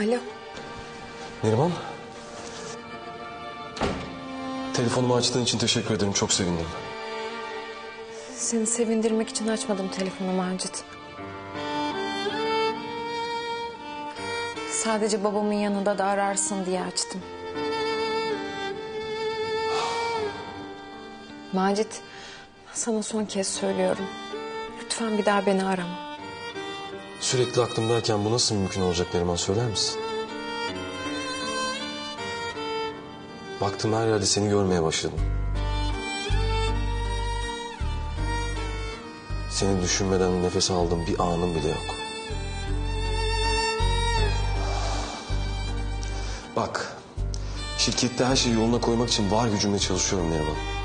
Alo. Neriman. Telefonumu açtığın için teşekkür ederim. Çok sevindim. Seni sevindirmek için açmadım telefonu Macit. Sadece babamın yanında da ararsın diye açtım. Macit, sana son kez söylüyorum. Lütfen bir daha beni arama. Sürekli aklımdayken bu nasıl mümkün olacak Neriman söyler misin? Baktım her yerde seni görmeye başladım. Seni düşünmeden nefes aldığım bir anım bile yok. Bak, şirkette her şeyi yoluna koymak için var gücümle çalışıyorum Neriman.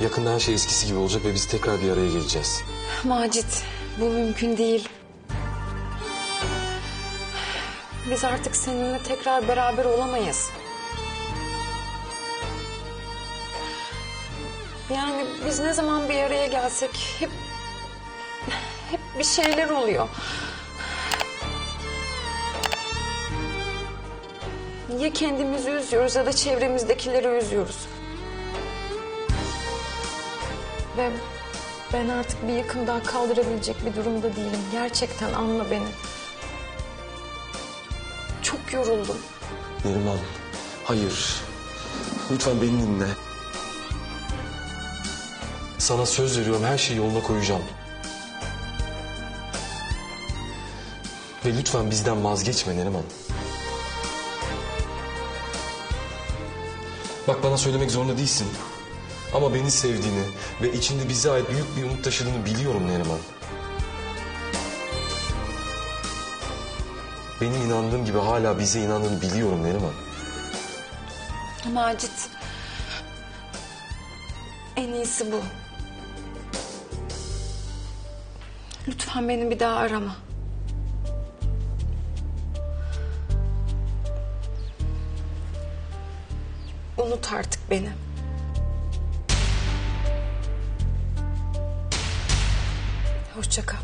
Yakında her şey eskisi gibi olacak ve biz tekrar bir araya geleceğiz. Macit, bu mümkün değil. Biz artık seninle tekrar beraber olamayız. Yani biz ne zaman bir araya gelsek hep hep bir şeyler oluyor. Ya kendimizi üzüyoruz ya da çevremizdekileri üzüyoruz. Ve ben artık bir yıkım daha kaldırabilecek bir durumda değilim. Gerçekten anla beni. Çok yoruldum. Neriman, hayır. Lütfen beni dinle. Sana söz veriyorum her şeyi yoluna koyacağım. Ve lütfen bizden vazgeçme Neriman. Bak bana söylemek zorunda değilsin. Ama beni sevdiğini ve içinde bize ait büyük bir umut taşıdığını biliyorum Neriman. Benim inandığım gibi hala bize inandığını biliyorum Neriman. Macit. En iyisi bu. Lütfen beni bir daha arama. Unut artık beni. Hoşça kal.